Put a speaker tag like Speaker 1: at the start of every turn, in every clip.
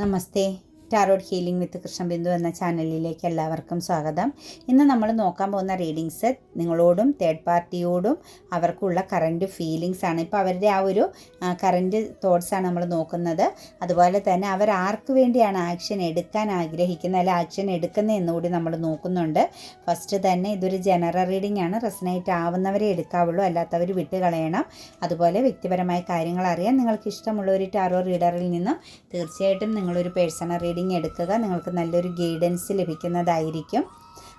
Speaker 1: नमस्ते। Tarot healing വിത്ത് കൃഷ്ണബിന്ദു എന്ന ചാനലിലേക്ക് എല്ലാവർക്കും സ്വാഗതം. ഇന്ന് നമ്മൾ നോക്കാൻ പോകുന്ന റീഡിങ്സ് നിങ്ങളോടും തേർഡ് പാർട്ടിയോടും അവർക്കുള്ള കറന്റ് ഫീലിങ്സ് ആണ്. ഇപ്പോൾ അവരുടെ ആ ഒരു കറന്റ് തോട്ട്സാണ് നമ്മൾ നോക്കുന്നത്. അതുപോലെ തന്നെ അവർ ആർക്ക് വേണ്ടിയാണ് ആക്ഷൻ എടുക്കാൻ ആഗ്രഹിക്കുന്നത് അല്ല ആക്ഷൻ എടുക്കുന്നത് എന്നുകൂടി നമ്മൾ നോക്കുന്നുണ്ട്. ഫസ്റ്റ് തന്നെ ഇതൊരു ജനറൽ റീഡിംഗ് ആണ്. റെസനേറ്റ് ആവുന്നവരെ എടുക്കാവുള്ളൂ അല്ലാത്തവർ വിട്ട് കളയണം അതുപോലെ വ്യക്തിപരമായ കാര്യങ്ങൾ അറിയാൻ നിങ്ങൾക്ക് ഇഷ്ടമുള്ള ഒരു ടാറോ റീഡറിൽ നിന്നും തീർച്ചയായിട്ടും നിങ്ങളൊരു പേഴ്സണൽ എടുക്കുക. നിങ്ങൾക്ക് നല്ലൊരു ഗൈഡൻസ് ലഭിക്കുന്നതായിരിക്കും.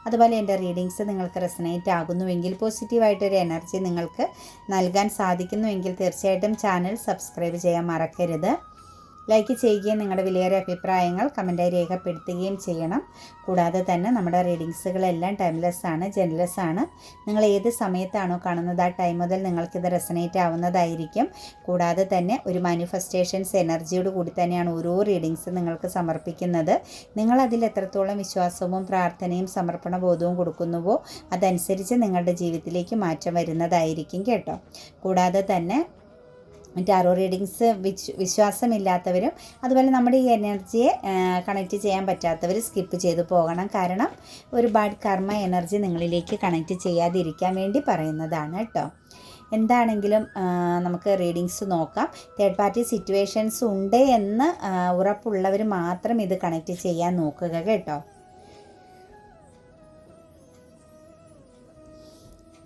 Speaker 1: അതുപോലെ എന്റെ റീഡിങ്സ് നിങ്ങൾക്ക് റെസനേറ്റ് ആകുന്നുവെങ്കിൽ പോസിറ്റീവായിട്ടൊരു എനർജി നിങ്ങൾക്ക് നൽകാൻ സാധിക്കുന്നുവെങ്കിൽ തീർച്ചയായിട്ടും ചാനൽ സബ്സ്ക്രൈബ് ചെയ്യാൻ മറക്കരുത്. ലൈക്ക് ചെയ്യുകയും നിങ്ങളുടെ വിലയേറിയ അഭിപ്രായങ്ങൾ കമന്റായി രേഖപ്പെടുത്തുകയും ചെയ്യണം. കൂടാതെ തന്നെ നമ്മുടെ റീഡിങ്സുകളെല്ലാം ടൈംലെസ് ആണ് ജെൻലെസ് ആണ്. നിങ്ങൾ ഏത് സമയത്താണോ കാണുന്നത് ആ ടൈം മുതൽ നിങ്ങൾക്കിത് റെസനേറ്റ് ആവുന്നതായിരിക്കും. കൂടാതെ തന്നെ ഒരു മാനിഫെസ്റ്റേഷൻസ് എനർജിയോട് കൂടി തന്നെയാണ് ഓരോ റീഡിങ്സ് നിങ്ങൾക്ക് സമർപ്പിക്കുന്നത്. നിങ്ങൾ അതിൽ എത്രത്തോളം വിശ്വാസവും പ്രാർത്ഥനയും സമർപ്പണ ബോധവും കൊടുക്കുന്നുവോ അതനുസരിച്ച് നിങ്ങളുടെ ജീവിതത്തിലേക്ക് മാറ്റം വരുന്നതായിരിക്കും കേട്ടോ. കൂടാതെ തന്നെ ടാറോ റീഡിങ്സ് വിശ് വിശ്വാസമില്ലാത്തവരും അതുപോലെ നമ്മുടെ ഈ എനർജിയെ കണക്റ്റ് ചെയ്യാൻ പറ്റാത്തവർ സ്കിപ്പ് ചെയ്തു പോകണം. കാരണം ഒരു ബാഡ് കർമ്മ എനർജി നിങ്ങളിലേക്ക് കണക്റ്റ് ചെയ്യാതിരിക്കാൻ വേണ്ടി പറയുന്നതാണ് കേട്ടോ എന്താണെങ്കിലും നമുക്ക് റീഡിങ്സ് നോക്കാം. തേർഡ് പാർട്ടി സിറ്റുവേഷൻസ് ഉണ്ട് എന്ന് ഉറപ്പുള്ളവർ മാത്രം ഇത് കണക്റ്റ് ചെയ്യാൻ നോക്കുക കേട്ടോ.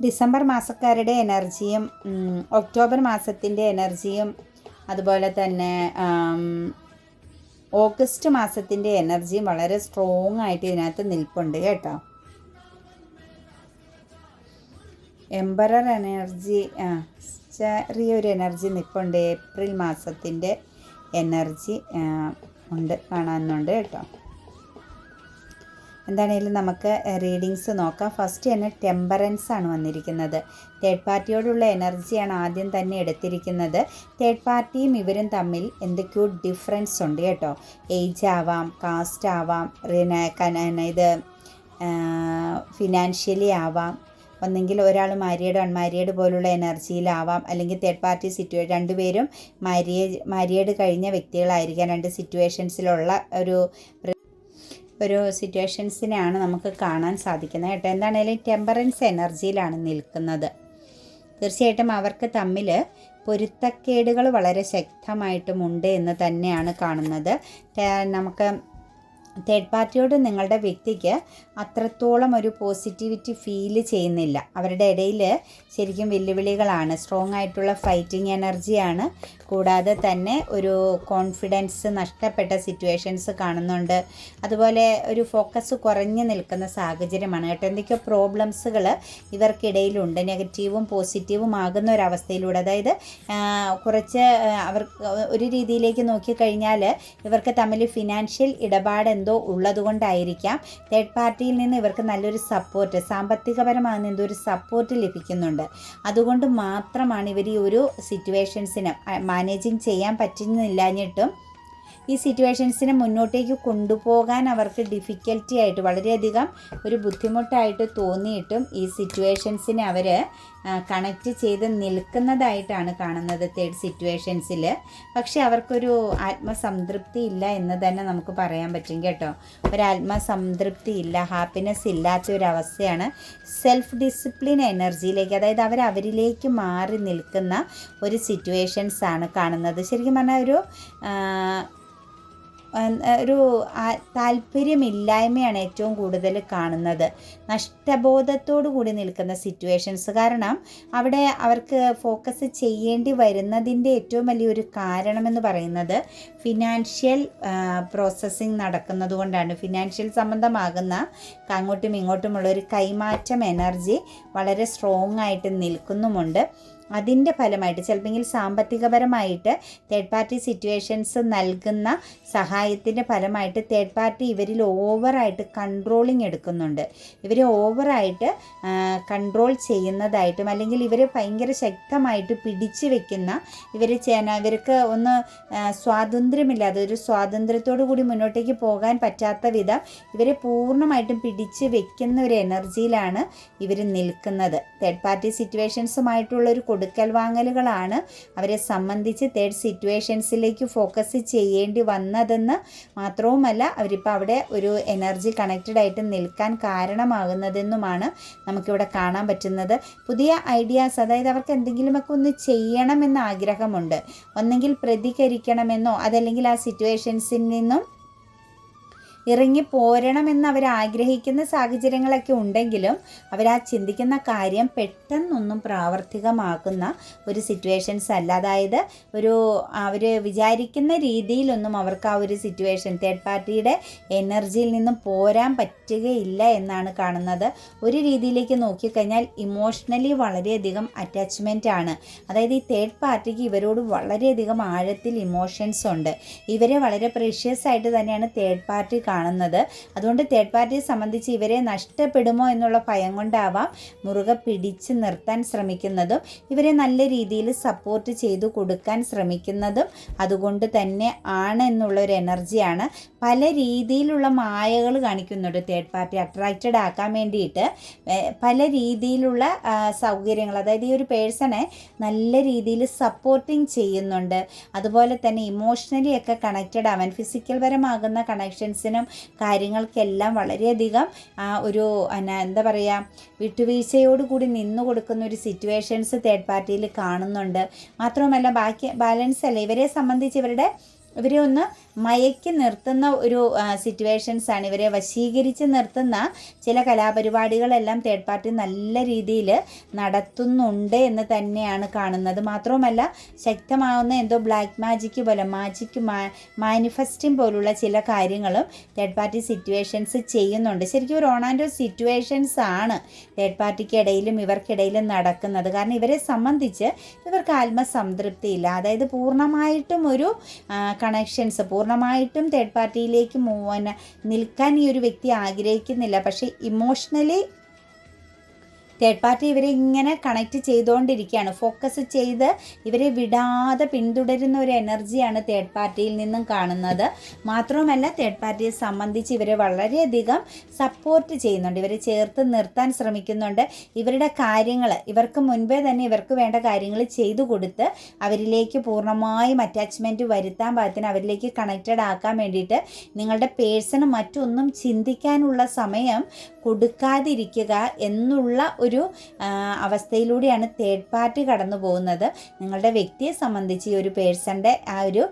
Speaker 1: ഡിസംബർ മാസക്കാരുടെ എനർജിയും ഒക്ടോബർ മാസത്തിന്റെ എനർജിയും അതുപോലെ തന്നെ ഓഗസ്റ്റ് മാസത്തിന്റെ എനർജിയും വളരെ സ്ട്രോങ് ആയിട്ട് ഇതിനകത്ത് നിൽപ്പുണ്ട് കേട്ടോ. എംബറർ എനർജി ചെറിയ ചെറിയൊരു എനർജി നിൽപ്പുണ്ട്. ഏപ്രിൽ മാസത്തിന്റെ എനർജി ഉണ്ട് കാണാനുണ്ട് കേട്ടോ. എന്താണെങ്കിലും നമുക്ക് റീഡിങ്സ് നോക്കാം. ഫസ്റ്റ് തന്നെ ടെമ്പറൻസ് ആണ് വന്നിരിക്കുന്നത്. തേർഡ് പാർട്ടിയോടുള്ള എനർജിയാണ് ആദ്യം തന്നെ എടുത്തിരിക്കുന്നത്. തേർഡ് പാർട്ടിയും ഇവരും തമ്മിൽ എന്തൊക്കെയോ ഡിഫറൻസ് ഉണ്ട് കേട്ടോ. ഏജ് ആവാം കാസ്റ്റ് ആവാം ഇത് ഫിനാൻഷ്യലി ആവാം. ഒന്നെങ്കിൽ ഒരാൾ മാരിയേഡ് അൺമാരിയേഡ് പോലുള്ള എനർജിയിലാവാം അല്ലെങ്കിൽ തേർഡ് പാർട്ടി സിറ്റുവേ രണ്ടുപേരും മാരിയേജ് മാരിയേഡ് കഴിഞ്ഞ വ്യക്തികളായിരിക്കാം. രണ്ട് സിറ്റുവേഷൻസിലുള്ള ഒരു ഒരു സിറ്റുവേഷൻസിനെയാണ് നമുക്ക് കാണാൻ സാധിക്കുന്നത് കേട്ടോ. എന്താണേലും ടെമ്പറൻസ് എനർജിയിലാണ് നിൽക്കുന്നത്. തീർച്ചയായിട്ടും അവർക്ക് തമ്മിൽ പൊരുത്തക്കേടുകൾ വളരെ ശക്തമായിട്ടുമുണ്ട് എന്ന് തന്നെയാണ് കാണുന്നത്. നമുക്ക് തേർഡ് പാർട്ടിയോട് നിങ്ങളുടെ വ്യക്തിക്ക് അത്രത്തോളം ഒരു പോസിറ്റിവിറ്റി ഫീൽ ചെയ്യുന്നില്ല. അവരുടെ ഇടയിൽ ശരിക്കും വെല്ലുവിളികളാണ്. സ്ട്രോങ് ആയിട്ടുള്ള ഫൈറ്റിംഗ് എനർജിയാണ് കൂടാതെ തന്നെ ഒരു കോൺഫിഡൻസ് നഷ്ടപ്പെട്ട സിറ്റുവേഷൻസ് കാണുന്നുണ്ട്. അതുപോലെ ഒരു ഫോക്കസ് കുറഞ്ഞു നിൽക്കുന്ന സാഹചര്യമാണ്. കേട്ടോ എന്തൊക്കെയോ പ്രോബ്ലംസുകൾ ഇവർക്കിടയിലുണ്ട്. നെഗറ്റീവും പോസിറ്റീവും ആകുന്ന ഒരവസ്ഥയിലൂടെ. അതായത് കുറച്ച് അവർ ഒരു രീതിയിലേക്ക് നോക്കിക്കഴിഞ്ഞാൽ ഇവർക്ക് തമ്മിൽ ഫിനാൻഷ്യൽ ഇടപാട് എന്തോ ഉള്ളതുകൊണ്ടായിരിക്കാം തേർഡ് പാർട്ടിയിൽ നിന്ന് ഇവർക്ക് നല്ലൊരു സപ്പോർട്ട് സാമ്പത്തികപരമായി എന്തോ ഒരു സപ്പോർട്ട് ലഭിക്കുന്നുണ്ട്. അതുകൊണ്ട് മാത്രമാണ് ഇവർ ഈ ഒരു സിറ്റുവേഷൻസിന് മാനേജിങ് ചെയ്യാൻ പറ്റുന്നില്ലാഞ്ഞിട്ടും ഈ സിറ്റുവേഷൻസിനെ മുന്നോട്ടേക്ക് കൊണ്ടുപോകാൻ അവർക്ക് ഡിഫിക്കൽറ്റി ആയിട്ട് വളരെയധികം ഒരു ബുദ്ധിമുട്ടായിട്ട് തോന്നിയിട്ടും ഈ സിറ്റുവേഷൻസിനെ അവർ കണക്റ്റ് ചെയ്ത് നിൽക്കുന്നതായിട്ടാണ് കാണുന്നത് തേർഡ് സിറ്റുവേഷൻസിൽ പക്ഷേ അവർക്കൊരു ആത്മസംതൃപ്തി ഇല്ല എന്ന് തന്നെ നമുക്ക് പറയാൻ പറ്റും കേട്ടോ. ഒരു ആത്മസംതൃപ്തി ഇല്ല ഹാപ്പിനെസ് ഇല്ലാത്ത ഒരു അവസ്ഥയാണ് സെൽഫ് ഡിസിപ്ലിൻ എനർജിയിലേക്ക് അതായത് അവർ അവരിലേക്ക് മാറി നിൽക്കുന്ന ഒരു സിറ്റുവേഷൻസ് ആണ് കാണുന്നത്. ശരിക്കും പറഞ്ഞാൽ ഒരു ഒരു താല്പര്യമില്ലായ്മയാണ് ഏറ്റവും കൂടുതൽ കാണുന്നത്. നഷ്ടബോധത്തോടു കൂടി നിൽക്കുന്ന സിറ്റുവേഷൻസ് കാരണം അവിടെ അവർക്ക് ഫോക്കസ് ചെയ്യേണ്ടി വരുന്നതിന്റെ ഏറ്റവും വലിയൊരു കാരണമെന്ന് പറയുന്നത് ഫിനാൻഷ്യൽ പ്രോസസ്സിങ് നടക്കുന്നത് കൊണ്ടാണ്. ഫിനാൻഷ്യൽ സംബന്ധമാകുന്ന അങ്ങോട്ടും ഇങ്ങോട്ടുമുള്ള ഒരു കൈമാറ്റം എനർജി വളരെ സ്ട്രോങ് ആയിട്ട് നിൽക്കുന്നുമുണ്ട്. അതിന്റെ ഫലമായിട്ട് ചിലപ്പോൾ സാമ്പത്തികപരമായിട്ട് തേർഡ് പാർട്ടി സിറ്റുവേഷൻസ് നൽകുന്ന സഹായത്തിന്റെ ഫലമായിട്ട് തേർഡ് പാർട്ടി ഇവരിൽ ഓവറായിട്ട് കൺട്രോളിങ് എടുക്കുന്നുണ്ട്. ഇവരെ ഓവറായിട്ട് കൺട്രോൾ ചെയ്യുന്നതായിട്ടും അല്ലെങ്കിൽ ഇവരെ ഭയങ്കര ശക്തമായിട്ട് പിടിച്ചു വെക്കുന്ന ഇവർ ഇവർക്ക് ഒന്ന് സ്വാതന്ത്ര്യമില്ലാതെ ഒരു സ്വാതന്ത്ര്യത്തോടു കൂടി മുന്നോട്ടേക്ക് പോകാൻ പറ്റാത്ത വിധം ഇവരെ പൂർണമായിട്ടും പിടിച്ചു വെക്കുന്ന ഒരു എനർജിയിലാണ് ഇവർ നിൽക്കുന്നത്. തേർഡ് പാർട്ടി സിറ്റുവേഷൻസുമായിട്ടുള്ള ഒരു കൊടുക്കൽ വാങ്ങലുകളാണ് അവരെ സംബന്ധിച്ച് തേർഡ് സിറ്റുവേഷൻസിലേക്ക് ഫോക്കസ് ചെയ്യേണ്ടി വന്നതെന്ന് മാത്രവുമല്ല അവരിപ്പോൾ അവിടെ ഒരു എനർജി കണക്റ്റഡ് ആയിട്ട് നിൽക്കാൻ കാരണമാകുന്നതെന്നുമാണ് നമുക്കിവിടെ കാണാൻ പറ്റുന്നത്. പുതിയ ഐഡിയാസ് അതായത് അവർക്ക് എന്തെങ്കിലുമൊക്കെ ഒന്ന് ചെയ്യണമെന്ന് ആഗ്രഹമുണ്ട്. ഒന്നെങ്കിൽ പ്രതികരിക്കണമെന്നോ അതല്ലെങ്കിൽ ആ സിറ്റുവേഷൻസിൽ നിന്നും ഇറങ്ങി പോരണമെന്ന് അവർ ആഗ്രഹിക്കുന്ന സാഹചര്യങ്ങളൊക്കെ ഉണ്ടെങ്കിലും അവർ ആ ചിന്തിക്കുന്ന കാര്യം പെട്ടെന്നൊന്നും പ്രാവർത്തികമാക്കുന്ന ഒരു സിറ്റുവേഷൻസ് അല്ല. അതായത് ഒരു അവർ വിചാരിക്കുന്ന രീതിയിലൊന്നും അവർക്ക് ആ ഒരു സിറ്റുവേഷൻ തേർഡ് പാർട്ടിയുടെ എനർജിയിൽ നിന്നും പോരാൻ പറ്റുകയില്ല എന്നാണ് കാണുന്നത്. ഒരു രീതിയിലേക്ക് നോക്കിക്കഴിഞ്ഞാൽ ഇമോഷണലി വളരെയധികം അറ്റാച്ച്മെന്റ് ആണ്. അതായത് ഈ തേർഡ് പാർട്ടിക്ക് ഇവരോട് വളരെയധികം ആഴത്തിൽ ഇമോഷൻസ് ഉണ്ട്. ഇവരെ വളരെ പ്രഷ്യസ് ആയിട്ട് തന്നെയാണ് തേർഡ് പാർട്ടി കാണുന്നത്. അതുകൊണ്ട് തേർഡ് പാർട്ടിയെ സംബന്ധിച്ച് ഇവരെ നഷ്ടപ്പെടുമോ എന്നുള്ള ഭയം കൊണ്ടാവാം മുറുകെ പിടിച്ച് നിർത്താൻ ശ്രമിക്കുന്നതും ഇവരെ നല്ല രീതിയിൽ സപ്പോർട്ട് ചെയ്തു കൊടുക്കാൻ ശ്രമിക്കുന്നതും അതുകൊണ്ട് തന്നെ ആണ് എന്നുള്ളൊരു എനർജിയാണ് പല രീതിയിലുള്ള മായകൾ കാണിക്കുന്നുണ്ട് തേർഡ് പാർട്ടി അട്രാക്റ്റഡ് ആക്കാൻ വേണ്ടിയിട്ട് പല രീതിയിലുള്ള സൗകര്യങ്ങൾ അതായത് ഈ ഒരു പേഴ്സണെ നല്ല രീതിയിൽ സപ്പോർട്ടിങ് ചെയ്യുന്നുണ്ട്. അതുപോലെ തന്നെ ഇമോഷണലി ഒക്കെ കണക്റ്റഡ് ആവാൻ ഫിസിക്കൽ പരമാകുന്ന കണക്ഷൻസിനും കാര്യങ്ങൾക്കെല്ലാം വളരെയധികം ഒരു എന്താ പറയുക വിട്ടുവീഴ്ചയോട് കൂടി നിന്നു കൊടുക്കുന്ന ഒരു സിറ്റുവേഷൻസ് തേർഡ് പാർട്ടിയിൽ കാണുന്നുണ്ട്. മാത്രവുമല്ല ബാക്കി ബാലൻസ് അല്ല ഇവരെ സംബന്ധിച്ച് ഇവരുടെ ഇവരെ ഒന്ന് മയക്കി നിർത്തുന്ന ഒരു സിറ്റുവേഷൻസ് ആണ്. ഇവരെ വശീകരിച്ച് നിർത്തുന്ന ചില കലാപരിപാടികളെല്ലാം തേർഡ് പാർട്ടി നല്ല രീതിയിൽ നടത്തുന്നുണ്ട് എന്ന് തന്നെയാണ് കാണുന്നത്. മാത്രവുമല്ല ശക്തമാവുന്ന എന്തോ ബ്ലാക്ക് മാജിക് പോലെ മാജിക് മാനിഫെസ്റ്റിംഗ് പോലുള്ള ചില കാര്യങ്ങളും തേർഡ് പാർട്ടി സിറ്റുവേഷൻസ് ചെയ്യുന്നുണ്ട്. ശരിക്കും ഒരു ഓണാൻഡോ സിറ്റുവേഷൻസ് ആണ് തേർഡ് പാർട്ടിക്കിടയിലും ഇവർക്കിടയിലും നടക്കുന്നത്. കാരണം ഇവരെ സംബന്ധിച്ച് ഇവർക്ക് ആത്മസംതൃപ്തിയില്ല. അതായത് പൂർണമായിട്ടും ഒരു കണക്ഷൻസ് പൂർണമായിട്ടും തേർഡ് പാർട്ടിയിലേക്ക് മൂവ് നിൽക്കാൻ ഈ ഒരു വ്യക്തി ആഗ്രഹിക്കുന്നില്ല. പക്ഷേ ഇമോഷണലി തേർഡ് പാർട്ടി ഇവരെ ഇങ്ങനെ കണക്ട് ചെയ്തുകൊണ്ടിരിക്കുകയാണ് ഫോക്കസ് ചെയ്ത് ഇവരെ വിടാതെ പിന്തുടരുന്ന ഒരു എനർജിയാണ് തേർഡ് പാർട്ടിയിൽ നിന്നും കാണുന്നത്. മാത്രവുമല്ല തേർഡ് പാർട്ടിയെ സംബന്ധിച്ച് ഇവരെ വളരെയധികം സപ്പോർട്ട് ചെയ്യുന്നുണ്ട്. ഇവരെ ചേർത്ത് നിർത്താൻ ശ്രമിക്കുന്നുണ്ട്. ഇവരുടെ കാര്യങ്ങൾ ഇവർക്ക് മുൻപേ തന്നെ ഇവർക്ക് വേണ്ട കാര്യങ്ങൾ ചെയ്തു കൊടുത്ത് അവരിലേക്ക് പൂർണമായും അറ്റാച്ച്മെന്റ് വരുത്താൻ പാകത്തിന് അവരിലേക്ക് കണക്റ്റഡ് ആക്കാൻ വേണ്ടിയിട്ട് നിങ്ങളുടെ പേഴ്സണ് മറ്റൊന്നും ചിന്തിക്കാനുള്ള സമയം കൊടുക്കാതിരിക്കുക എന്നുള്ള ഒരു ആ, അവസ്ഥയിലൂടെയാണ് തേർഡ് പാർട്ടി കടന്നു പോകുന്നത്. നിങ്ങളുടെ വ്യക്തിയെ സംബന്ധിച്ച് ഈ ഒരു പേഴ്സന്റെ ആ ഒരു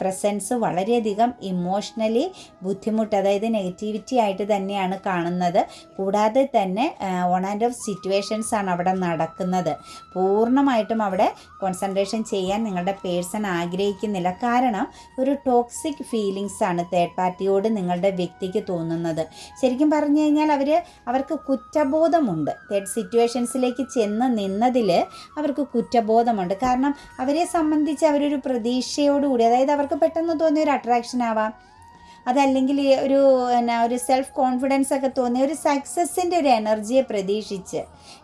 Speaker 1: പ്രസൻസ് വളരെയധികം ഇമോഷണലി ബുദ്ധിമുട്ട് അതായത് നെഗറ്റിവിറ്റി ആയിട്ട് തന്നെയാണ് കാണുന്നത്. കൂടാതെ തന്നെ ഓൺ ആൻഡ് ഓഫ് സിറ്റുവേഷൻസ് ആണ് അവിടെ നടക്കുന്നത്. പൂർണമായിട്ടും അവിടെ കോൺസെൻട്രേഷൻ ചെയ്യാൻ നിങ്ങളുടെ പേഴ്സൺ ആഗ്രഹിക്കുന്നില്ല. കാരണം ഒരു ടോക്സിക് ഫീലിങ്സ് ആണ് തേർഡ് പാർട്ടിയോട് നിങ്ങളുടെ വ്യക്തിക്ക് തോന്നുന്നത്. ശരിക്കും പറഞ്ഞു കഴിഞ്ഞാൽ അവർ അവർക്ക് കുറ്റബോധമുണ്ട്. തേർഡ് സിറ്റുവേഷൻസിലേക്ക് ചെന്ന് നിന്നതിൽ അവർക്ക് കുറ്റബോധമുണ്ട്. കാരണം അവരെ സംബന്ധിച്ച് അവരൊരു പ്രതീക്ഷയോടുകൂടി അതായത് അവർക്ക് പെട്ടെന്ന് തോന്നിയ ഒരു അട്രാക്ഷൻ ആവാം. അതല്ലെങ്കിൽ ഒരു എന്നാ ഒരു സെൽഫ് കോൺഫിഡൻസ് ഒക്കെ തോന്നിയ ഒരു സക്സസിന്റെ ഒരു എനർജിയെ പ്രതീക്ഷിച്ച്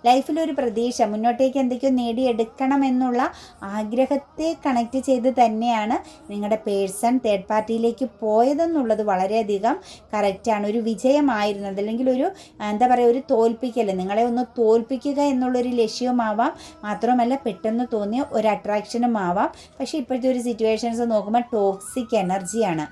Speaker 1: ലൈഫിലൊരു പ്രതീക്ഷ മുന്നോട്ടേക്ക് എന്തൊക്കെയോ നേടിയെടുക്കണം എന്നുള്ള ആഗ്രഹത്തെ കണക്ട് ചെയ്ത് തന്നെയാണ് നിങ്ങളുടെ പേഴ്സൺ തേർഡ് പാർട്ടിയിലേക്ക് പോയതെന്നുള്ളത് വളരെയധികം കറക്റ്റാണ് ഒരു വിജയമായിരുന്നത് അല്ലെങ്കിൽ ഒരു എന്താ പറയുക ഒരു തോൽപ്പിക്കൽ നിങ്ങളെ ഒന്ന് തോൽപ്പിക്കുക എന്നുള്ളൊരു ലക്ഷ്യവുമാവാം. മാത്രമല്ല പെട്ടെന്ന് തോന്നിയ ഒരു അട്രാക്ഷനും ആവാം പക്ഷേ ഇപ്പോഴത്തെ ഒരു സിറ്റുവേഷൻസ് നോക്കുമ്പോൾ ടോക്സിക് എനർജിയാണ്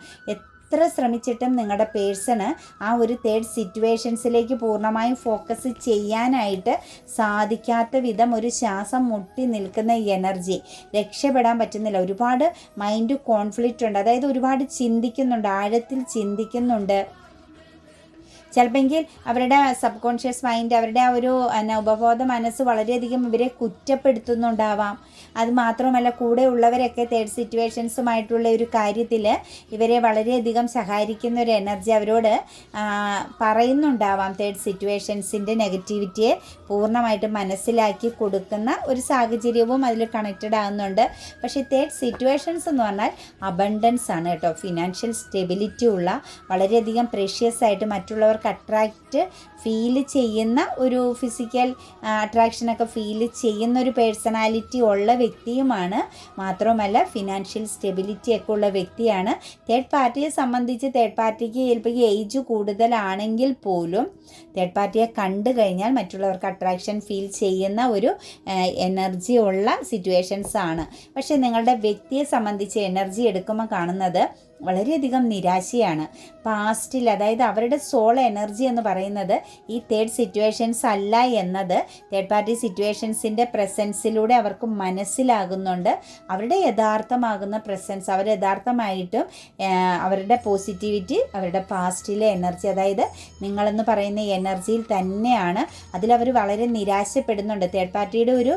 Speaker 1: എത്ര ശ്രമിച്ചിട്ടും നിങ്ങളുടെ പേഴ്സണ് ആ ഒരു തേർഡ് സിറ്റുവേഷൻസിലേക്ക് പൂർണമായും ഫോക്കസ് ചെയ്യാനായിട്ട് സാധിക്കാത്ത വിധം ഒരു ശ്വാസം മുട്ടി നിൽക്കുന്ന എനർജി രക്ഷപ്പെടാൻ പറ്റുന്നില്ല. ഒരുപാട് മൈൻഡ് കോൺഫ്ലിക്റ്റ് ഉണ്ട്. അതായത് ഒരുപാട് ചിന്തിക്കുന്നുണ്ട്. ആഴത്തിൽ ചിന്തിക്കുന്നുണ്ട്. ചിലപ്പോൾ അവരുടെ സബ് കോൺഷ്യസ് മൈൻഡ് അവരുടെ ആ ഒരു ഉപബോധ മനസ്സ് വളരെയധികം ഇവരെ കുറ്റപ്പെടുത്തുന്നുണ്ടാവാം. അത് മാത്രമല്ല കൂടെ ഉള്ളവരൊക്കെ തേർഡ് സിറ്റുവേഷൻസുമായിട്ടുള്ള ഒരു കാര്യത്തിൽ ഇവരെ വളരെയധികം സഹായിക്കുന്ന ഒരു എനർജി അവരോട് പറയുന്നുണ്ടാവാം. തേർഡ് സിറ്റുവേഷൻസിന്റെ നെഗറ്റിവിറ്റിയെ പൂർണമായിട്ട് മനസ്സിലാക്കി കൊടുക്കുന്ന ഒരു സാഹചര്യവും അതിൽ കണക്റ്റഡ് ആകുന്നുണ്ട്. പക്ഷേ തേർഡ് സിറ്റുവേഷൻസ് എന്ന് പറഞ്ഞാൽ അബണ്ടൻസ് ആണ് കേട്ടോ. ഫിനാൻഷ്യൽ സ്റ്റെബിലിറ്റി ഉള്ള വളരെയധികം പ്രഷ്യസ് ആയിട്ട് മറ്റുള്ളവർക്ക് മറ്റുള്ളവർക്ക് അട്രാക്റ്റ് ഫീൽ ചെയ്യുന്ന ഒരു ഫിസിക്കൽ അട്രാക്ഷനൊക്കെ ഫീൽ ചെയ്യുന്ന ഒരു പേഴ്സണാലിറ്റി ഉള്ള വ്യക്തിയുമാണ്. മാത്രമല്ല ഫിനാൻഷ്യൽ സ്റ്റെബിലിറ്റി ഒക്കെ ഉള്ള വ്യക്തിയാണ്. തേർഡ് പാർട്ടിയെ സംബന്ധിച്ച് തേർഡ് പാർട്ടിക്ക് ചിലപ്പോൾ ഏജ് കൂടുതലാണെങ്കിൽ പോലും തേർഡ് പാർട്ടിയെ കണ്ടു കഴിഞ്ഞാൽ മറ്റുള്ളവർക്ക് അട്രാക്ഷൻ ഫീൽ ചെയ്യുന്ന ഒരു എനർജി ഉള്ള സിറ്റുവേഷൻസ് ആണ്. പക്ഷേ നിങ്ങളുടെ വ്യക്തിയെ സംബന്ധിച്ച് എനർജി എടുക്കുമ്പോൾ കാണുന്നത് വളരെയധികം നിരാശയാണ്. പാസ്റ്റിൽ അതായത് അവരുടെ സോൾ എനർജി എന്ന് പറയുന്നത് ഈ തേർഡ് സിറ്റുവേഷൻസ് അല്ല എന്നത് തേർഡ് പാർട്ടി സിറ്റുവേഷൻസിന്റെ പ്രസൻസിലൂടെ അവർക്ക് മനസ്സിലാകുന്നുണ്ട്. അവരുടെ യഥാർത്ഥമാകുന്ന പ്രസൻസ് അവർ യഥാർത്ഥമായിട്ടും അവരുടെ പോസിറ്റിവിറ്റി അവരുടെ പാസ്റ്റിലെ എനർജി അതായത് നിങ്ങളെന്ന് പറയുന്ന എനർജിയിൽ തന്നെയാണ്. അതിലവർ വളരെ നിരാശപ്പെടുന്നുണ്ട്. തേർഡ് പാർട്ടിയുടെ ഒരു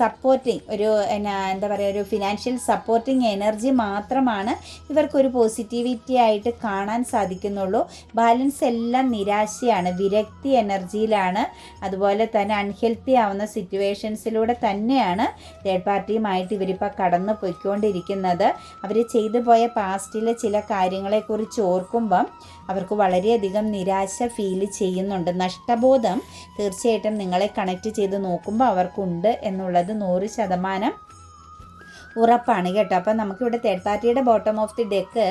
Speaker 1: സപ്പോർട്ടിങ് ഒരു എന്താ പറയുക ഒരു ഫിനാൻഷ്യൽ സപ്പോർട്ടിങ് എനർജി മാത്രമാണ് ഇവർക്ക് ഒരു പോസിറ്റിവിറ്റി ആയിട്ട് കാണാൻ സാധിക്കുന്നുള്ളൂ. ബാലൻസ് എല്ലാം നിരാശയാണ്. വിരക്തി എനർജിയിലാണ്. അതുപോലെ തന്നെ അൺഹെൽത്തി ആവുന്ന സിറ്റുവേഷൻസിലൂടെ തന്നെയാണ് തേർഡ് പാർട്ടിയുമായിട്ട് ഇവരിപ്പോൾ കടന്നു പോയിക്കൊണ്ടിരിക്കുന്നത്. അവർ ചെയ്തു പോയ പാസ്റ്റിലെ ചില കാര്യങ്ങളെക്കുറിച്ച് ഓർക്കുമ്പം അവർക്ക് വളരെയധികം നിരാശ ഫീൽ ചെയ്യുന്നുണ്ട്. നഷ്ടബോധം തീർച്ചയായിട്ടും നിങ്ങളെ കണക്ട് ചെയ്ത് നോക്കുമ്പോൾ അവർക്കുണ്ട് എന്നുള്ളത് നൂറ് ശതമാനം ഉറപ്പാണ് കേട്ടോ. അപ്പം നമുക്കിവിടെ തേർഡ് പാർട്ടിയുടെ bottom of the deck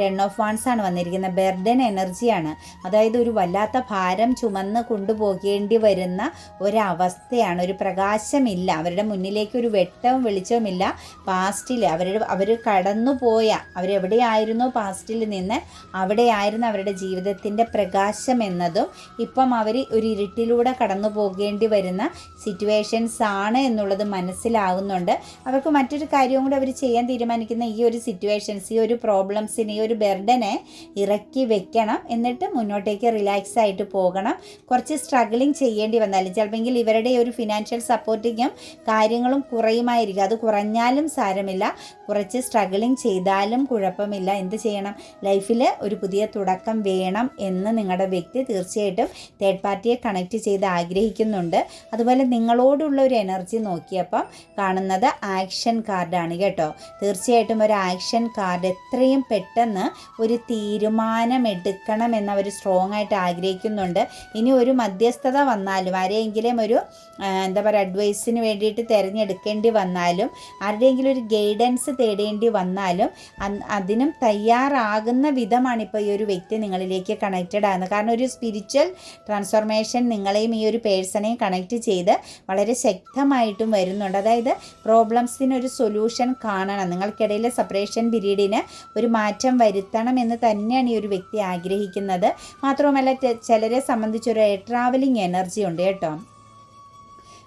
Speaker 1: ten of wands ആണ് വന്നിരിക്കുന്നത്. ബെർഡൻ എനർജിയാണ്. അതായത് ഒരു വല്ലാത്ത ഭാരം ചുമന്ന് കൊണ്ടുപോകേണ്ടി വരുന്ന ഒരവസ്ഥയാണ്. ഒരു പ്രകാശമില്ല. അവരുടെ മുന്നിലേക്ക് ഒരു വെട്ടവും വെളിച്ചവുമില്ല. പാസ്റ്റിൽ അവരുടെ അവർ കടന്നുപോയ അവരെവിടെയായിരുന്നു പാസ്റ്റിൽ നിന്ന് അവിടെയായിരുന്നു അവരുടെ ജീവിതത്തിന്റെ പ്രകാശം എന്നതും ഇപ്പം അവർ ഒരു ഇരുട്ടിലൂടെ കടന്നു പോകേണ്ടി വരുന്ന സിറ്റുവേഷൻസ് ആണ് എന്നുള്ളത് മനസ്സിലാവുന്നുണ്ട്. അവർക്ക് മറ്റൊരു കാര്യവും കൂടെ അവർ ചെയ്യാൻ തീരുമാനിക്കുന്ന ഈ ഒരു സിറ്റുവേഷൻസ് ഈ ഒരു പ്രോബ്ലംസിന് ഈ ഒരു ബെർഡനെ ഇറക്കി വെക്കണം. എന്നിട്ട് മുന്നോട്ടേക്ക് റിലാക്സ് ആയിട്ട് പോകണം. കുറച്ച് സ്ട്രഗിളിങ് ചെയ്യേണ്ടി വന്നാലും ചിലപ്പോൾ ഇവരുടെ ഒരു ഫിനാൻഷ്യൽ സപ്പോർട്ടിങ്ങും കാര്യങ്ങളും കുറയുമായിരിക്കും. അത് കുറഞ്ഞാലും സാരമില്ല. കുറച്ച് സ്ട്രഗിളിങ് ചെയ്താലും കുഴപ്പമില്ല. എന്ത് ചെയ്യണം? ലൈഫിൽ ഒരു പുതിയ തുടക്കം വേണം എന്ന് നിങ്ങളുടെ വ്യക്തി തീർച്ചയായിട്ടും തേർഡ് പാർട്ടിയെ കണക്ട് ചെയ്ത് ആഗ്രഹിക്കുന്നുണ്ട്. അതുപോലെ നിങ്ങളോടുള്ള ഒരു എനർജി നോക്കിയപ്പം കാണുന്നത് ആക്ഷൻ കാർഡാണ് കേട്ടോ. തീർച്ചയായിട്ടും ഒരു ആക്ഷൻ കാർഡ് എത്രയും പെട്ടെന്ന് ഒരു തീരുമാനം എടുക്കണം എന്നവർ സ്ട്രോങ് ആയിട്ട് ആഗ്രഹിക്കുന്നുണ്ട്. ഇനി ഒരു മധ്യസ്ഥത വന്നാലും ആരെയെങ്കിലും ഒരു എന്താ പറയുക അഡ്വൈസിന് വേണ്ടിയിട്ട് തിരഞ്ഞെടുക്കേണ്ടി വന്നാലും ആരുടെയെങ്കിലും ഒരു ഗൈഡൻസ് തേടേണ്ടി വന്നാലും അതിനും തയ്യാറാകുന്ന വിധമാണ് ഇപ്പോൾ ഈ ഒരു വ്യക്തി നിങ്ങളിലേക്ക് കണക്റ്റഡ് ആകുന്നത്. കാരണം ഒരു സ്പിരിച്വൽ ട്രാൻസ്ഫോർമേഷൻ നിങ്ങളെയും ഈ ഒരു പേഴ്സണെയും കണക്ട് ചെയ്ത് വളരെ ശക്തമായിട്ടും വരുന്നുണ്ട്. അതായത് പ്രോബ്ലംസിനൊരു സൊല്യൂഷൻ കാണണം. നിങ്ങൾക്കിടയിൽ സെപ്പറേഷൻ പീരീഡിന് ഒരു മാറ്റം വരുത്തണം എന്ന് തന്നെയാണ് ഈ ഒരു വ്യക്തി ആഗ്രഹിക്കുന്നത്. മാത്രവുമല്ല ചിലരെ സംബന്ധിച്ചൊരു ട്രാവലിംഗ് എനർജി ഉണ്ട് കേട്ടോ.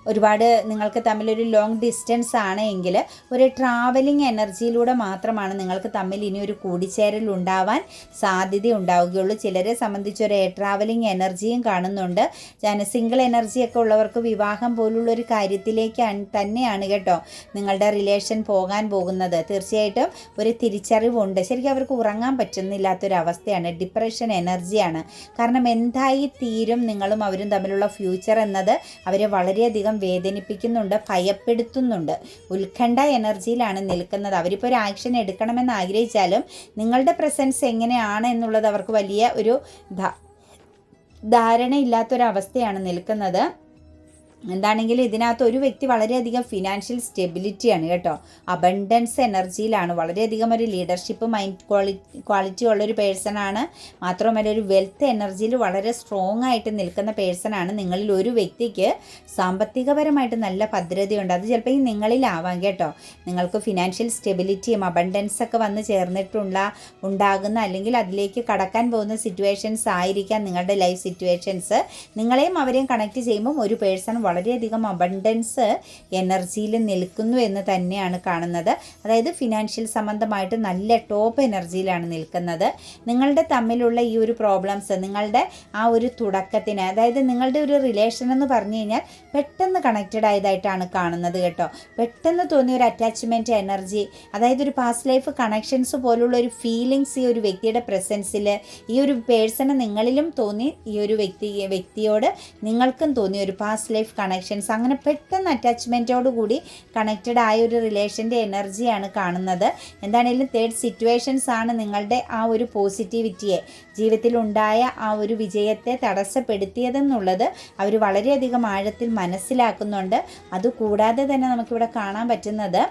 Speaker 1: ഒരുപാട് നിങ്ങൾക്ക് തമ്മിലൊരു ലോങ് ഡിസ്റ്റൻസ് ആണ് എങ്കിൽ ഒരു ട്രാവലിംഗ് എനർജിയിലൂടെ മാത്രമാണ് നിങ്ങൾക്ക് തമ്മിൽ ഇനി ഒരു കൂടിച്ചേരൽ ഉണ്ടാവാൻ സാധ്യത ഉണ്ടാവുകയുള്ളൂ. ചിലരെ സംബന്ധിച്ച് ഒരു ട്രാവലിംഗ് എനർജിയും കാണുന്നുണ്ട്. സിംഗിൾ എനർജിയൊക്കെ ഉള്ളവർക്ക് വിവാഹം പോലുള്ള ഒരു കാര്യത്തിലേക്ക് തന്നെയാണ് കേട്ടോ നിങ്ങളുടെ റിലേഷൻ പോകാൻ പോകുന്നത്. തീർച്ചയായിട്ടും ഒരു തിരിച്ചറിവുണ്ട്. ശരിക്കും അവർക്ക് ഉറങ്ങാൻ പറ്റുന്നില്ലാത്തൊരവസ്ഥയാണ്. ഡിപ്രഷൻ എനർജിയാണ് കാരണം എന്തായി തീരും നിങ്ങളും അവരും തമ്മിലുള്ള ഫ്യൂച്ചർ എന്നത് അവരെ വളരെയധികം വളരെയധികം വേദനിപ്പിക്കുന്നുണ്ട് ഭയപ്പെടുത്തുന്നുണ്ട്. ഉത്കണ്ഠ എനർജിയിലാണ് നിൽക്കുന്നത്. അവരിപ്പോൾ ഒരു ആക്ഷൻ എടുക്കണമെന്ന് ആഗ്രഹിച്ചാലും നിങ്ങളുടെ പ്രസൻസ് എങ്ങനെയാണ് എന്നുള്ളത് അവർക്ക് വലിയ ഒരു ധാരണയില്ലാത്തൊരവസ്ഥയാണ് നിൽക്കുന്നത്. എന്താണെങ്കിലും ഇതിനകത്ത് ഒരു വ്യക്തി വളരെയധികം ഫിനാൻഷ്യൽ സ്റ്റെബിലിറ്റിയാണ് കേട്ടോ. അബണ്ടൻസ് എനർജിയിലാണ് വളരെയധികം ഒരു ലീഡർഷിപ്പ് മൈൻഡ് ക്വാളി ക്വാളിറ്റി ഉള്ളൊരു പേഴ്സണാണ് മാത്രമല്ല ഒരു വെൽത്ത് എനർജിയിൽ വളരെ സ്ട്രോങ് ആയിട്ട് നിൽക്കുന്ന പേഴ്സണാണ് നിങ്ങളിൽ ഒരു വ്യക്തിക്ക് സാമ്പത്തികപരമായിട്ട് നല്ല ഭദ്രതയുണ്ട്. അത് ചിലപ്പോൾ ഈ നിങ്ങളിലാവാം കേട്ടോ. നിങ്ങൾക്ക് ഫിനാൻഷ്യൽ സ്റ്റെബിലിറ്റിയും അബണ്ടൻസ് ഒക്കെ വന്ന് ചേർന്നിട്ടുള്ള ഉണ്ടാകുന്ന അല്ലെങ്കിൽ അതിലേക്ക് കടക്കാൻ പോകുന്ന സിറ്റുവേഷൻസ് ആയിരിക്കാം നിങ്ങളുടെ ലൈഫ് സിറ്റുവേഷൻസ് നിങ്ങളെയും അവരെയും കണക്ട് ചെയ്യുമ്പം ഒരു പേഴ്സൺ വളരെയധികം അബണ്ടൻസ് എനർജിയിൽ നിൽക്കുന്നു എന്ന് തന്നെയാണ് കാണുന്നത്. അതായത് ഫിനാൻഷ്യൽ സംബന്ധമായിട്ട് നല്ല ടോപ്പ് എനർജിയിലാണ് നിൽക്കുന്നത്. നിങ്ങളുടെ തമ്മിലുള്ള ഈ ഒരു പ്രോബ്ലംസ് നിങ്ങളുടെ ആ ഒരു തുടക്കത്തിന് അതായത് നിങ്ങളുടെ ഒരു റിലേഷൻ എന്ന് പറഞ്ഞു കഴിഞ്ഞാൽ പെട്ടെന്ന് കണക്റ്റഡ് ആയതായിട്ടാണ് കാണുന്നത് കേട്ടോ. പെട്ടെന്ന് തോന്നിയ ഒരു അറ്റാച്ച്മെന്റ് എനർജി അതായത് ഒരു പാസ്റ്റ് ലൈഫ് കണക്ഷൻസ് പോലുള്ള ഒരു ഫീലിങ്സ് ഈ ഒരു വ്യക്തിയുടെ പ്രസൻസിൽ ഈ ഒരു പേഴ്സണ് നിങ്ങളിലും തോന്നി ഈ ഒരു വ്യക്തി വ്യക്തിയോട് നിങ്ങൾക്കും തോന്നി ഒരു പാസ്റ്റ് ലൈഫ് കണക്ഷൻസ് അങ്ങനെ പെട്ടെന്ന് അറ്റാച്ച്മെന്റോട് കൂടി കണക്റ്റഡ് ആയ ഒരു റിലേഷന്റെ എനർജിയാണ് കാണുന്നത്. എന്താണെങ്കിലും തേർഡ് സിറ്റുവേഷൻസ് ആണ് നിങ്ങളുടെ ആ ഒരു പോസിറ്റിവിറ്റിയെ ജീവിതത്തിലുണ്ടായ ആ ഒരു വിജയത്തെ തടസ്സപ്പെടുത്തിയതെന്നുള്ളത് അവർ വളരെയധികം ആഴത്തിൽ മനസ്സിലാക്കുന്നുണ്ട്. അതുകൂടാതെ തന്നെ നമുക്കിവിടെ കാണാൻ പറ്റുന്നത്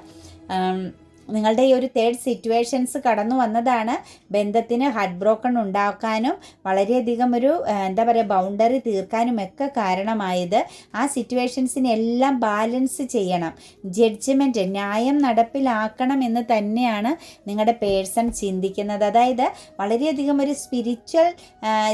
Speaker 1: നിങ്ങളുടെ ഈ ഒരു തേർഡ് സിറ്റുവേഷൻസ് കടന്നു വന്നതാണ്. ബന്ധത്തിന് ഹാർട്ട് ബ്രോക്കൺ ഉണ്ടാക്കാനും വളരെയധികം ഒരു എന്താ പറയുക ബൗണ്ടറി തീർക്കാനും ഒക്കെ കാരണമായത്. ആ സിറ്റുവേഷൻസിനെല്ലാം ബാലൻസ് ചെയ്യണം. ജഡ്ജ്മെന്റ് ന്യായം നടപ്പിലാക്കണം എന്ന് തന്നെയാണ് നിങ്ങളുടെ പേഴ്സൺ ചിന്തിക്കുന്നത്. അതായത് വളരെയധികം ഒരു സ്പിരിച്വൽ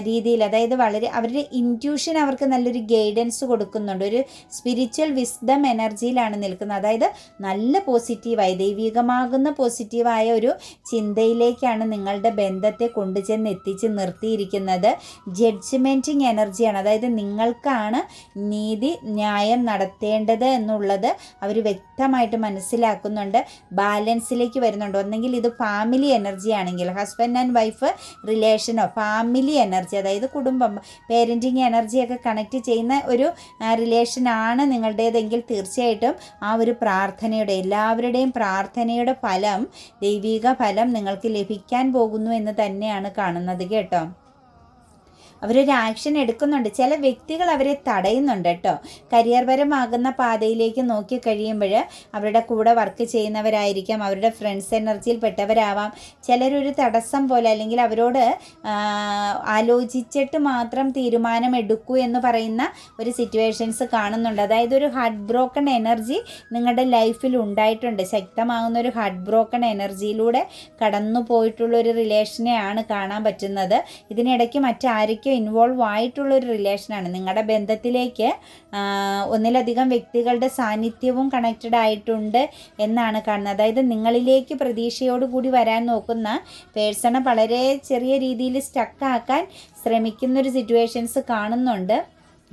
Speaker 1: രീതിയിൽ അതായത് വളരെ അവരുടെ ഇന്റ്യൂഷൻ അവർക്ക് നല്ലൊരു ഗൈഡൻസ് കൊടുക്കുന്നുണ്ട്. ഒരു സ്പിരിച്വൽ വിസ്ഡം എനർജിയിലാണ് നിൽക്കുന്നത്. അതായത് നല്ല പോസിറ്റീവായി ദൈവികമായ ആകുന്ന പോസിറ്റീവായ ഒരു ചിന്തയിലേക്കാണ് നിങ്ങളുടെ ബന്ധത്തെ കൊണ്ടുചെന്ന് എത്തിച്ച് നിർത്തിയിരിക്കുന്നത് ജഡ്ജ്മെന്റിങ് എനർജിയാണ് അതായത് നിങ്ങൾക്കാണ് നീതി ന്യായം നടത്തേണ്ടത് എന്നുള്ളത് അവർ വ്യക്തമായിട്ട് മനസ്സിലാക്കുന്നുണ്ട്. ബാലൻസിലേക്ക് വരുന്നുണ്ട്. ഒന്നെങ്കിൽ ഇത് ഫാമിലി എനർജി ആണെങ്കിൽ ഹസ്ബൻഡ് ആൻഡ് വൈഫ് റിലേഷനോ ഫാമിലി എനർജി അതായത് കുടുംബം പേരന്റിങ് എനർജിയൊക്കെ കണക്ട് ചെയ്യുന്ന ഒരു റിലേഷനാണ് നിങ്ങളുടേതെങ്കിൽ തീർച്ചയായിട്ടും ആ ഒരു പ്രാർത്ഥനയുടെ എല്ലാവരുടെയും പ്രാർത്ഥനയുടെ ഫലം ദൈവിക ഫലം നിങ്ങൾക്ക് ലഭിക്കാൻ പോകുന്നു എന്ന് തന്നെയാണ് കാണുന്നത് കേട്ടോ. അവരൊരു ആക്ഷൻ എടുക്കുന്നുണ്ട്. ചില വ്യക്തികൾ അവരെ തടയുന്നുണ്ട് കേട്ടോ കരിയർപരമാകുന്ന പാതയിലേക്ക് നോക്കി കഴിയുമ്പോൾ അവരുടെ കൂടെ വർക്ക് ചെയ്യുന്നവരായിരിക്കാം. അവരുടെ ഫ്രണ്ട്സ് എനർജിയിൽ പെട്ടവരാവാം ചിലരൊരു തടസ്സം പോലെ അല്ലെങ്കിൽ അവരോട് ആലോചിച്ചിട്ട് മാത്രം തീരുമാനം എടുക്കൂ എന്ന് പറയുന്ന ഒരു സിറ്റുവേഷൻസ് കാണുന്നുണ്ട്. അതായത് ഒരു ഹാർട്ട് ബ്രോക്കൺ എനർജി നിങ്ങളുടെ ലൈഫിൽ ഉണ്ടായിട്ടുണ്ട്. ശക്തമാകുന്ന ഒരു ഹാർട്ട് ബ്രോക്കൺ എനർജിയിലൂടെ കടന്നു പോയിട്ടുള്ള ഒരു റിലേഷനെയാണ് കാണാൻ പറ്റുന്നത്. ഇതിനിടയ്ക്ക് മറ്റായിരിക്കും ശരിക്കും ഇൻവോൾവ് ആയിട്ടുള്ള ഒരു റിലേഷനാണ് നിങ്ങളുടെ ബന്ധത്തിലേക്ക് ഒന്നിലധികം വ്യക്തികളുടെ സാന്നിധ്യവും കണക്റ്റഡ് ആയിട്ടുണ്ട് എന്നാണ് കാണുന്നത്. അതായത് നിങ്ങളിലേക്ക് പ്രതീക്ഷയോടുകൂടി വരാൻ നോക്കുന്ന പേഴ്സണെ വളരെ ചെറിയ രീതിയിൽ സ്റ്റക്കാക്കാൻ ശ്രമിക്കുന്നൊരു സിറ്റുവേഷൻസ് കാണുന്നുണ്ട്.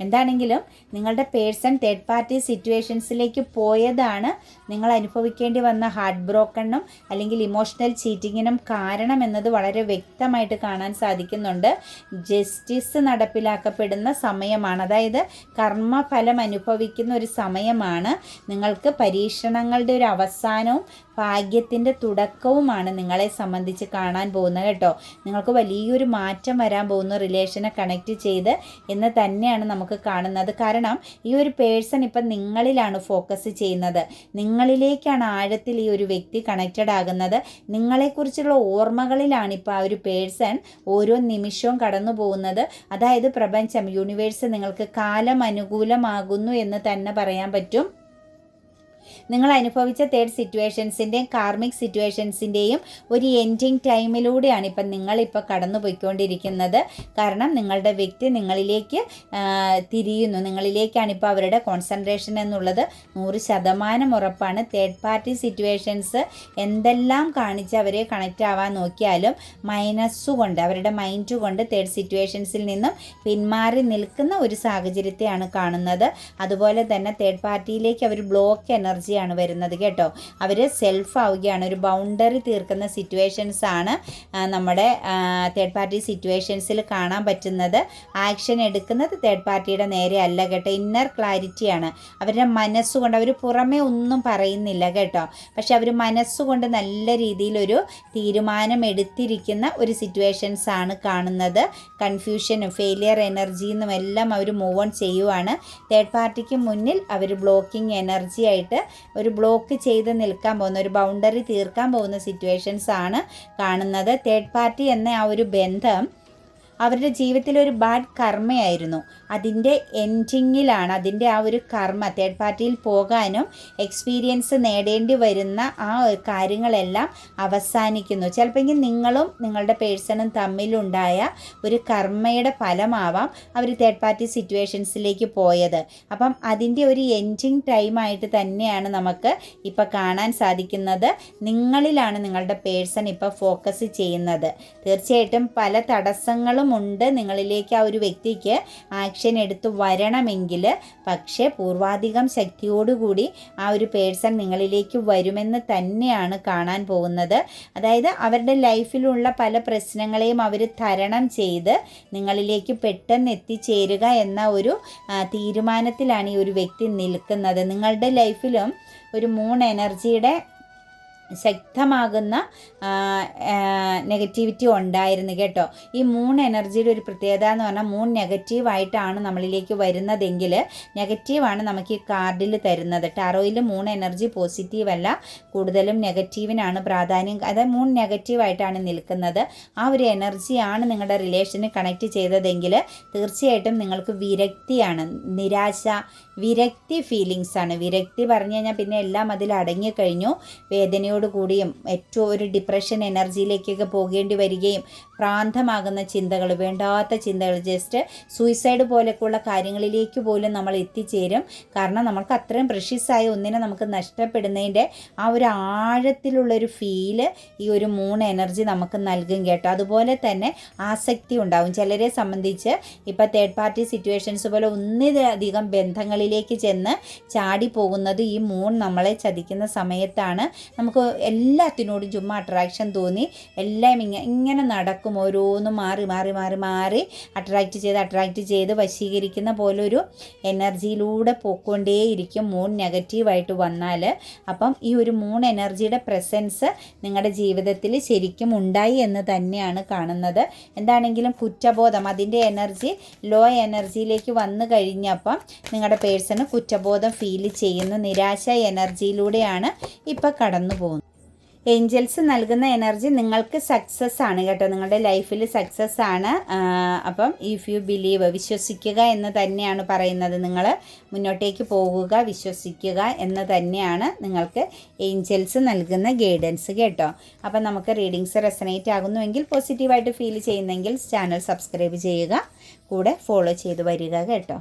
Speaker 1: എന്താണെങ്കിലും നിങ്ങളുടെ പേഴ്സൺ തേർഡ് പാർട്ടി സിറ്റുവേഷൻസിലേക്ക് പോയതാണ് നിങ്ങൾ അനുഭവിക്കേണ്ടി വന്ന ഹാർട്ട് ബ്രോക്കണും അല്ലെങ്കിൽ ഇമോഷണൽ ചീറ്റിങ്ങിനും കാരണം എന്നത് വളരെ വ്യക്തമായിട്ട് കാണാൻ സാധിക്കുന്നുണ്ട്. ജസ്റ്റിസ് നടപ്പിലാക്കപ്പെടുന്ന സമയമാണ്. അതായത് കർമ്മഫലം അനുഭവിക്കുന്ന ഒരു സമയമാണ്. നിങ്ങൾക്ക് പരീക്ഷണങ്ങളുടെ ഒരു അവസാനവും ഭാഗ്യത്തിന്റെ തുടക്കവുമാണ് നിങ്ങളെ സംബന്ധിച്ച് കാണാൻ പോകുന്നത് കേട്ടോ. നിങ്ങൾക്ക് വലിയൊരു മാറ്റം വരാൻ പോകുന്ന റിലേഷനെ കണക്റ്റ് ചെയ്ത് എന്ന് തന്നെയാണ് നമുക്ക് കാണുന്നത്. കാരണം ഈ ഒരു പേഴ്സൺ ഇപ്പം നിങ്ങളിലാണ് ഫോക്കസ് ചെയ്യുന്നത്. നിങ്ങളിലേക്കാണ് ആഴത്തിൽ ഈ ഒരു വ്യക്തി കണക്റ്റഡ് ആകുന്നത്. നിങ്ങളെക്കുറിച്ചുള്ള ഓർമ്മകളിലാണ് ഇപ്പോൾ ആ ഒരു പേഴ്സൺ ഓരോ നിമിഷവും കടന്നു പോകുന്നത്. അതായത് പ്രപഞ്ചം യൂണിവേഴ്സ് നിങ്ങൾക്ക് കാലം അനുകൂലമാകുന്നു എന്ന് തന്നെ പറയാൻ പറ്റും. നിങ്ങൾ അനുഭവിച്ച തേർഡ് സിറ്റുവേഷൻസിന്റെയും കാർമിക് സിറ്റുവേഷൻസിന്റെയും ഒരു എൻഡിങ് ടൈമിലൂടെയാണ് ഇപ്പം നിങ്ങളിപ്പോൾ കടന്നു പോയിക്കൊണ്ടിരിക്കുന്നത് കാരണം നിങ്ങളുടെ വ്യക്തി നിങ്ങളിലേക്ക് തിരിയുന്നു. നിങ്ങളിലേക്കാണ് ഇപ്പോൾ അവരുടെ കോൺസെൻട്രേഷൻ എന്നുള്ളത്. നൂറ് ശതമാനം ഉറപ്പാണ്. തേർഡ് പാർട്ടി സിറ്റുവേഷൻസ് എന്തെല്ലാം കാണിച്ച് അവരെ കണക്റ്റ് ആവാൻ നോക്കിയാലും മൈനസ് കൊണ്ട് അവരുടെ മൈൻഡ് കൊണ്ട് തേർഡ് സിറ്റുവേഷൻസിൽ നിന്നും പിന്മാറി നിൽക്കുന്ന ഒരു സാഹചര്യത്തെയാണ് കാണുന്നത്. അതുപോലെ തന്നെ തേർഡ് പാർട്ടിയിലേക്ക് അവർ ബ്ലോക്ക് എനർജി എനർജിയാണ് വരുന്നത് കേട്ടോ. അവർ സെൽഫ് ആവുകയാണ് ഒരു ബൗണ്ടറി തീർക്കുന്ന സിറ്റുവേഷൻസ് ആണ് നമ്മുടെ തേർഡ് പാർട്ടി സിറ്റുവേഷൻസിൽ കാണാൻ പറ്റുന്നത്. ആക്ഷൻ എടുക്കുന്നത് തേർഡ് പാർട്ടിയുടെ നേരെ അല്ല കേട്ടോ. ഇന്നർ ക്ലാരിറ്റിയാണ് അവരുടെ മനസ്സുകൊണ്ട് അവർ പുറമേ ഒന്നും പറയുന്നില്ല കേട്ടോ. പക്ഷെ അവർ മനസ്സുകൊണ്ട് നല്ല രീതിയിലൊരു തീരുമാനം എടുത്തിരിക്കുന്ന ഒരു സിറ്റുവേഷൻസ് ആണ് കാണുന്നത്. കൺഫ്യൂഷനും ഫെയിലിയർ എനർജിന്നും എല്ലാം അവർ മൂവ് ഓൺ ചെയ്യുവാണ്. തേർഡ് പാർട്ടിക്ക് മുന്നിൽ അവർ ബ്ലോക്കിംഗ് എനർജി ആയിട്ട് ഒരു ബ്ലോക്ക് ചെയ്ത് നിൽക്കാൻ പോകുന്ന ഒരു ബൗണ്ടറി തീർക്കാൻ പോകുന്ന സിറ്റുവേഷൻസ് ആണ് കാണുന്നത്. തേർഡ് പാർട്ടി എന്ന ആ ഒരു ബന്ധം അവരുടെ ജീവിതത്തിൽ ഒരു ബാഡ് കർമ്മയായിരുന്നു. അതിന്റെ എൻഡിങ്ങിലാണ് അതിന്റെ ആ ഒരു കർമ്മ തേർഡ് പാർട്ടിയിൽ പോകാനും എക്സ്പീരിയൻസ് നേടേണ്ടി വരുന്ന ആ കാര്യങ്ങളെല്ലാം അവസാനിക്കുന്നു. ചിലപ്പോൾ നിങ്ങളും നിങ്ങളുടെ പേഴ്സണും തമ്മിലുണ്ടായ ഒരു കർമ്മയുടെ ഫലമാവാം അവർ തേർഡ് പാർട്ടി സിറ്റുവേഷൻസിലേക്ക് പോയത്. അപ്പം അതിന്റെ ഒരു എൻഡിങ് ടൈമായിട്ട് തന്നെയാണ് നമുക്ക് ഇപ്പോൾ കാണാൻ സാധിക്കുന്നത്. നിങ്ങളിലാണ് നിങ്ങളുടെ പേഴ്സൺ ഇപ്പോൾ ഫോക്കസ് ചെയ്യുന്നത്. തീർച്ചയായിട്ടും പല തടസ്സങ്ങളും താല്പര്യമുണ്ട് നിങ്ങളിലേക്ക് ആ ഒരു വ്യക്തിക്ക് ആക്ഷൻ എടുത്തു വരണമെങ്കിൽ പക്ഷേ പൂർവാധികം ശക്തിയോടുകൂടി ആ ഒരു പേഴ്സൺ നിങ്ങളിലേക്ക് വരുമെന്ന് തന്നെയാണ് കാണാൻ പോകുന്നത്. അതായത് അവരുടെ ലൈഫിലുള്ള പല പ്രശ്നങ്ങളെയും അവർ തരണം ചെയ്ത് നിങ്ങളിലേക്ക് പെട്ടെന്ന് എത്തിച്ചേരുക എന്ന ഒരു തീരുമാനത്തിലാണ് ഈ ഒരു വ്യക്തി നിൽക്കുന്നത്. നിങ്ങളുടെ ലൈഫിലും ഒരു മൂൺ എനർജിയുടെ ശക്തമാകുന്ന നെഗറ്റിവിറ്റി ഉണ്ടായിരുന്നു കേട്ടോ. ഈ മൂൺ എനർജിയുടെ ഒരു പ്രത്യേകത എന്ന് പറഞ്ഞാൽ മൂൺ നെഗറ്റീവായിട്ടാണ് നമ്മളിലേക്ക് വരുന്നതെങ്കിൽ നെഗറ്റീവാണ് നമുക്ക് ഈ കാർഡിൽ തരുന്നത്. ടാറോയിൽ മൂൺ എനർജി പോസിറ്റീവ് അല്ല കൂടുതലും നെഗറ്റീവിനാണ് പ്രാധാന്യം. അതായത് മൂൺ നെഗറ്റീവായിട്ടാണ് നിൽക്കുന്നത്. ആ ഒരു എനർജിയാണ് നിങ്ങളുടെ റിലേഷന് കണക്ട് ചെയ്തതെങ്കിൽ തീർച്ചയായിട്ടും നിങ്ങൾക്ക് വിരക്തിയാണ്. നിരാശ വിരക്തി ഫീലിങ്സാണ് വിരക്തി പറഞ്ഞു കഴിഞ്ഞാൽ പിന്നെ എല്ലാം അതിൽ അടങ്ങിക്കഴിഞ്ഞു. വേദനയോട് കൂടിയും ഏറ്റവും ഒരു ഡിപ്രഷൻ എനർജിയിലേക്കൊക്കെ പോകേണ്ടി വരികയും പ്രാന്തമാകുന്ന ചിന്തകൾ വേണ്ടാത്ത ചിന്തകൾ ജസ്റ്റ് സൂയിസൈഡ് പോലെയൊക്കെയുള്ള കാര്യങ്ങളിലേക്ക് പോലും നമ്മൾ എത്തിച്ചേരും. കാരണം നമുക്ക് അത്രയും പ്രഷ്യസായ ഒന്നിനെ നമുക്ക് നഷ്ടപ്പെടുന്നതിന്റെ ആ ഒരു ആഴത്തിലുള്ളൊരു ഫീൽ ഈ ഒരു മൂൺ എനർജി നമുക്ക് നൽകും കേട്ടോ. അതുപോലെ തന്നെ ആസക്തി ഉണ്ടാവും. ചിലരെ സംബന്ധിച്ച് ഇപ്പോൾ തേർഡ് പാർട്ടി സിറ്റുവേഷൻസ് പോലെ ഒന്നിലധികം ബന്ധങ്ങളിലേക്ക് ചെന്ന് ചാടി പോകുന്നത് ഈ മൂൺ നമ്മളെ ചതിക്കുന്ന സമയത്താണ്. നമുക്ക് എല്ലാത്തിനോടും ചുമ്മാ അട്രാക്ഷൻ തോന്നി. എല്ലാം ഇങ്ങനെ ഇങ്ങനെ നടക്കും. നടക്കും ഓരോന്നും മാറി മാറി മാറി മാറി അട്രാക്റ്റ് ചെയ്ത് അട്രാക്റ്റ് ചെയ്ത് വശീകരിക്കുന്ന പോലൊരു എനർജിയിലൂടെ പോയിക്കൊണ്ടേയിരിക്കും മൂൺ നെഗറ്റീവായിട്ട് വന്നാൽ അപ്പം ഈ ഒരു മൂൺ എനർജിയുടെ പ്രസൻസ് നിങ്ങളുടെ ജീവിതത്തിൽ ശരിക്കും ഉണ്ടായി എന്ന് തന്നെയാണ് കാണുന്നത്. എന്താണെങ്കിലും കുറ്റബോധം അതിന്റെ എനർജി ലോ എനർജിയിലേക്ക് വന്നു കഴിഞ്ഞപ്പം നിങ്ങളുടെ പേഴ്സണ് കുറ്റബോധം ഫീൽ ചെയ്യുന്നു. നിരാശ എനർജിയിലൂടെയാണ് ഇപ്പം കടന്നു പോകുന്നത് ഏഞ്ചൽസ് നൽകുന്ന എനർജി നിങ്ങൾക്ക് സക്സസ് ആണ് കേട്ടോ. നിങ്ങളുടെ ലൈഫിൽ സക്സസ് ആണ്. അപ്പം ഇഫ് യു ബിലീവ് വിശ്വസിക്കുക എന്ന് തന്നെയാണ് പറയുന്നത് നിങ്ങൾ മുന്നോട്ടേക്ക് പോകുക വിശ്വസിക്കുക എന്ന് തന്നെയാണ് നിങ്ങൾക്ക് ഏഞ്ചൽസ് നൽകുന്ന ഗൈഡൻസ് കേട്ടോ. അപ്പം നമുക്ക് റീഡിങ്സ് റെസനേറ്റ് ആകുന്നുവെങ്കിൽ പോസിറ്റീവായിട്ട് ഫീൽ ചെയ്യുന്നെങ്കിൽ ചാനൽ സബ്സ്ക്രൈബ് ചെയ്യുക. കൂടെ ഫോളോ ചെയ്ത് വരിക കേട്ടോ.